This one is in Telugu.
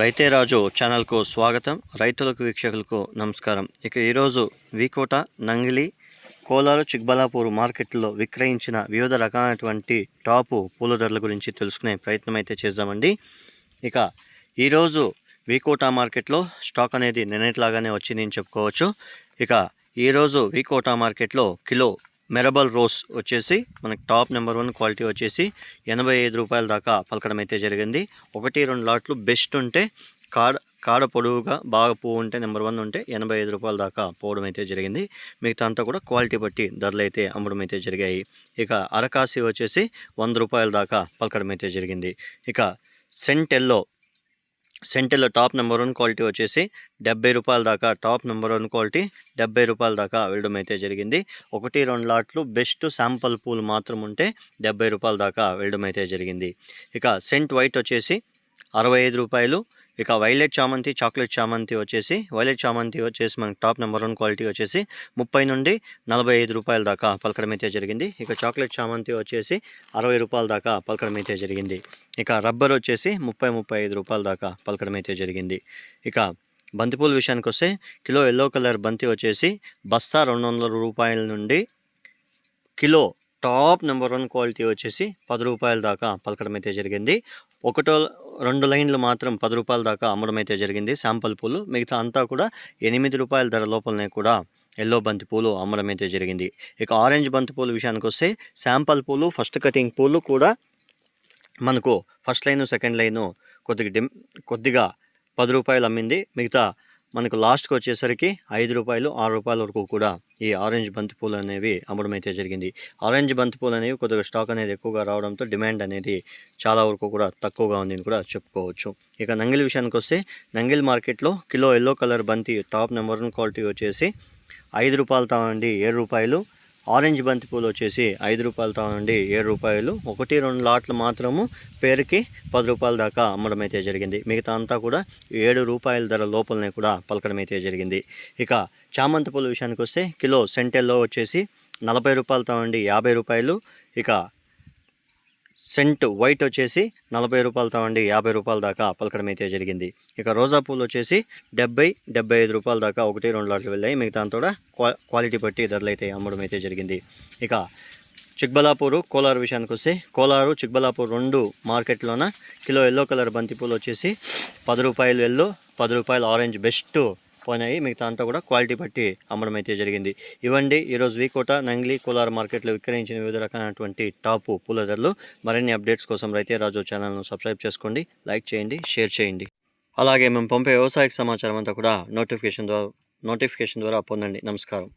రైతే రాజు ఛానల్కు స్వాగతం. రైతులకు వీక్షకులకు నమస్కారం. ఇక ఈరోజు వీకోట నంగిలి కోలారు చిక్బలాపూర్ మార్కెట్లో విక్రయించిన వివిధ రకాలైనటువంటి టాపు పూల ధరల గురించి తెలుసుకునే ప్రయత్నం అయితే చేద్దామండి. ఇక ఈరోజు వీకోటా మార్కెట్లో స్టాక్ అనేది నిన్నట్లాగానే వచ్చిందని చెప్పుకోవచ్చు. ఇక ఈరోజు వీకోటా మార్కెట్లో కిలో మెరబల్ రోస్ వచ్చేసి మనకి టాప్ నెంబర్ వన్ క్వాలిటీ వచ్చేసి ఎనభై ఐదు రూపాయల దాకా పలకడం అయితే జరిగింది. ఒకటి రెండు లాట్లు బెస్ట్ ఉంటే కాడ కాడ పొడవుగా బాగా పువ్వు ఉంటే నెంబర్ వన్ ఉంటే ఎనభై ఐదు రూపాయల దాకా పోవడం అయితే జరిగింది. మిగతా అంతా కూడా క్వాలిటీ బట్టి ధరలు అయితే అమ్మడం అయితే జరిగాయి. ఇక అరకాసి వచ్చేసి వంద రూపాయల దాకా పలకడం అయితే జరిగింది. ఇక సెంటెల్లో సెంటర్లో టాప్ నెంబర్ వన్ క్వాలిటీ వచ్చేసి డెబ్బై రూపాయల దాకా టాప్ నెంబర్ వన్ క్వాలిటీ డెబ్బై రూపాయల దాకా వెళ్ళడం అయితే జరిగింది. ఒకటి రెండు లాట్లు బెస్ట్ శాంపుల్ పూలు మాత్రం ఉంటే డెబ్బై రూపాయల దాకా వెళ్ళడం అయితే జరిగింది. ఇక సెంట్ వైట్ వచ్చేసి అరవై ఐదు రూపాయలు ఇక వైలెట్ చామంతి చాక్లెట్ చామంతి వచ్చేసి వైలెట్ చామంతి వచ్చేసి మనకి టాప్ నెంబర్ వన్ క్వాలిటీ వచ్చేసి ముప్పై నుండి నలభై ఐదు రూపాయల దాకా పలకడం అయితే జరిగింది. ఇక చాక్లెట్ చామంతి వచ్చేసి అరవై రూపాయల దాకా పలకడం అయితే జరిగింది. ఇక రబ్బర్ వచ్చేసి ముప్పై ముప్పై ఐదు రూపాయల దాకా పలకడం అయితే జరిగింది. ఇక బంతిపూల విషయానికి వస్తే కిలో ఎల్లో కలర్ బంతి వచ్చేసి బస్తా రెండు వందల రూపాయల నుండి kilo top number one quality వచ్చేసి పది రూపాయల దాకా పలకడం అయితే జరిగింది. ఒకటో రెండు లైన్లు మాత్రం పది రూపాయల దాకా అమ్మడం అయితే జరిగింది. శాంపుల్ పూలు మిగతా అంతా కూడా ఎనిమిది రూపాయల ధర లోపలనే కూడా ఎల్లో బంతి పూలు అమ్మడం అయితే జరిగింది. ఇక ఆరెంజ్ బంతి పూలు విషయానికి వస్తే శాంపల్ పూలు ఫస్ట్ కటింగ్ పూలు కూడా మనకు ఫస్ట్ లైను సెకండ్ లైను కొద్దిగా డిమ్ కొద్దిగా పది రూపాయలు అమ్మింది. మిగతా మనకు లాస్ట్కి వచ్చేసరికి ఐదు రూపాయలు ఆరు రూపాయల వరకు కూడా ఈ ఆరెంజ్ బంతి పూలు అనేవి అమ్మడం అయితే జరిగింది. ఆరెంజ్ బంతి పూలు అనేవి కొద్దిగా స్టాక్ అనేది ఎక్కువగా రావడంతో డిమాండ్ అనేది చాలా వరకు కూడా తక్కువగా ఉంది కూడా చెప్పుకోవచ్చు. ఇక నంగిల్ విషయానికి వస్తే నంగిల్ మార్కెట్లో కిలో ఎల్లో కలర్ బంతి టాప్ నెంబర్ వన్ క్వాలిటీ వచ్చేసి ఐదు రూపాయలతో ఉండి ఏడు రూపాయలు ఆరెంజ్ బంతి పూలు వచ్చేసి ఐదు రూపాయలతో నుండి ఏడు రూపాయలు. ఒకటి రెండు లాట్లు మాత్రము పేరుకి పది రూపాయల దాకా అమ్మడం అయితే జరిగింది. మిగతా అంతా కూడా ఏడు రూపాయల ధర లోపలనే కూడా పలకడం అయితే జరిగింది. ఇక చామంతి పూల విషయానికి వస్తే కిలో సెంటెల్లో వచ్చేసి నలభై రూపాయలతో నుండి యాభై రూపాయలు. ఇక సెంట్ వైట్ వచ్చేసి నలభై రూపాయలతో అండి యాభై రూపాయల దాకా పలకడం అయితే జరిగింది. ఇక రోజా పూలు వచ్చేసి డెబ్బై డెబ్బై ఐదు రూపాయల దాకా ఒకటి రెండు లాట్లు వెళ్ళాయి. మిగతా కూడా క్వా క్వాలిటీ బట్టి ధరలు అయితే అమ్మడం అయితే జరిగింది. ఇక చిక్బలాపూరు కోలారు విషయానికి వస్తే కోలారు చిక్బలాపూర్ రెండు మార్కెట్లోన కిలో ఎల్లో కలర్ బంతి పూలు వచ్చేసి పది రూపాయలు ఎల్లో పది రూపాయలు ఆరెంజ్ బెస్ట్ పోయినాయి. మిగతా అంతా కూడా క్వాలిటీ బట్టి అమ్మడం అయితే జరిగింది. ఇవ్వండి ఈరోజు వీకోట నంగ్లీ కోలార్ మార్కెట్లో విక్రయించిన వివిధ రకాలైనటువంటి టాపు పూల ధరలు మరిన్ని అప్డేట్స్ కోసం రైతే రాజు ఛానల్ను సబ్స్క్రైబ్ చేసుకోండి లైక్ చేయండి షేర్ చేయండి. అలాగే మేము పంపే వ్యవసాయ సమాచారం అంతా కూడా నోటిఫికేషన్ ద్వారా నోటిఫికేషన్ ద్వారా పొందండి. నమస్కారం.